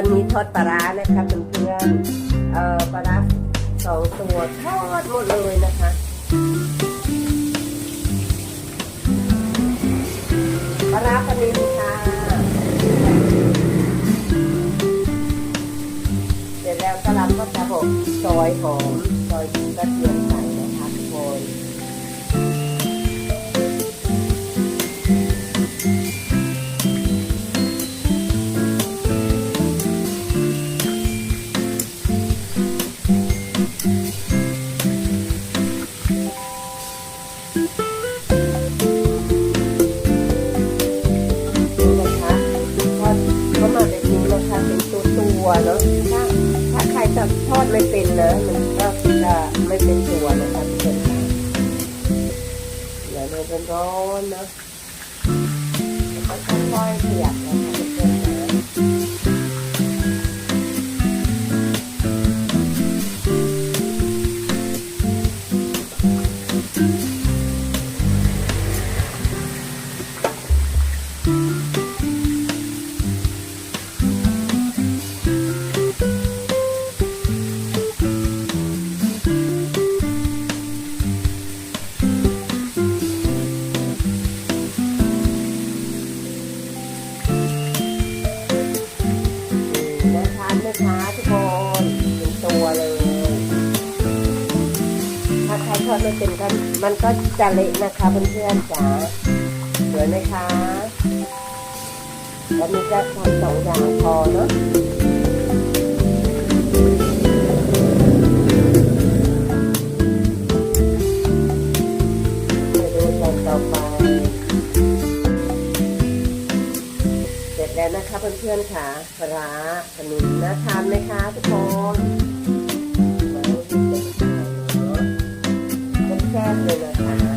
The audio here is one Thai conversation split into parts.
วันนี้ทอดปลาร้านะคะเพื่อนๆเอ่อปลาร้าสองตัวทอดหมดเลยนะคะปลาร้าปลานิลค่ะเสร็จแล้วก็เราก็จะบกซอยหอม วเนาะถ้าถ้าใครจะทอดไม่เป็นนะมันก็จะไม่เป็นตัวนะครับทุกคนค่ะเดี๋ยวเราเป็นร้อนเนาะค่อยๆเสียบนะ ทอดไม่เป็นก็มันก็จะเละนะคะเพื่อนๆจ๋าสวยไหมคะแล้วมีจะทำสองอย่างพอเนาะไปดูตอนต่อไปเสร็จแล้วนะคะเพื่อนๆค่ะปลาร้าขนุนน่าทานไหมคะทุกคน ม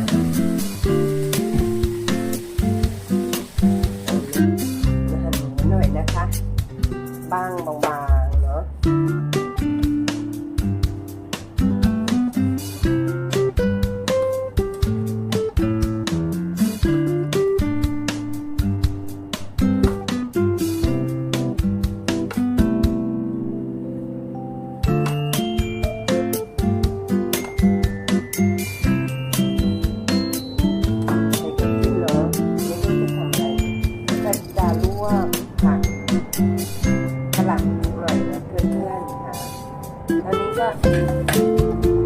ตอนนี้ก็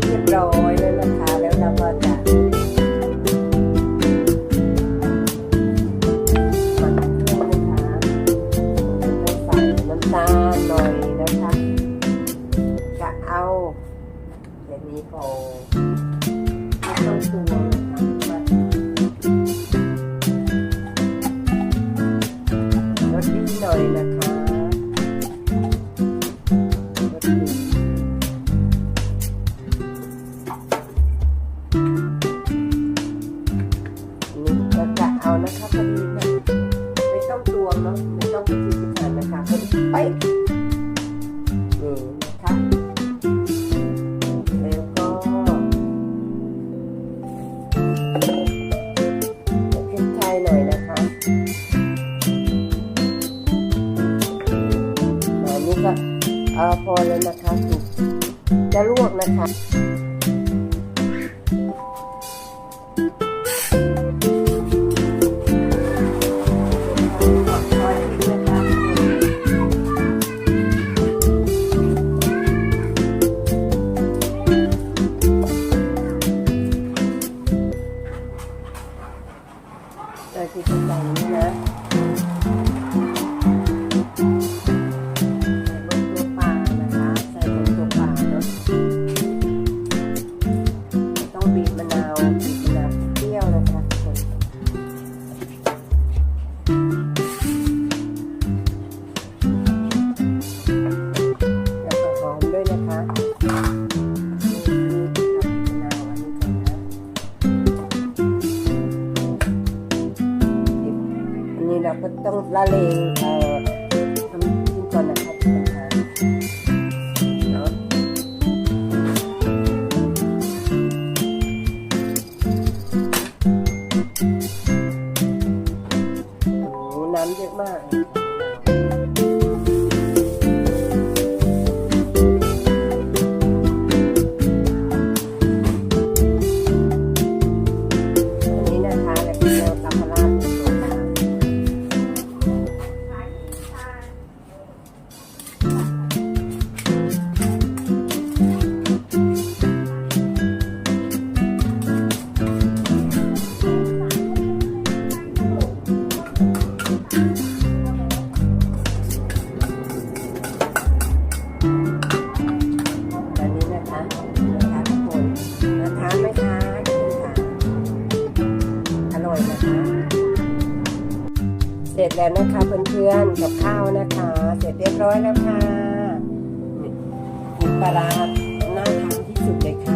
เรียบร้อยแล้วนะคะแล้วเราก็จะมักเครื่องนะคะจะใส่น้ำตาลหน่อยนะคะจะเอาแบบนี้พอไม่ต้องตัวน ออพอแล้วนะคะถูกจะลวกนะคะเราจะใส่นี้นะ บีบมะนาวบีบมะนาวเปรี้ยวนะคะทุกคนแล้วก็หอมด้วยนะคะนี่มะนาวอันนี้ก่อนนะอันนี้เราก็ต้องละเลง เยอะมาก แล้วนะคะเพื่อนๆกับข้าวนะคะ เสร็จเรียบร้อยแล้วค่ะปลาร้าน่าทานที่สุดเลยค่ะ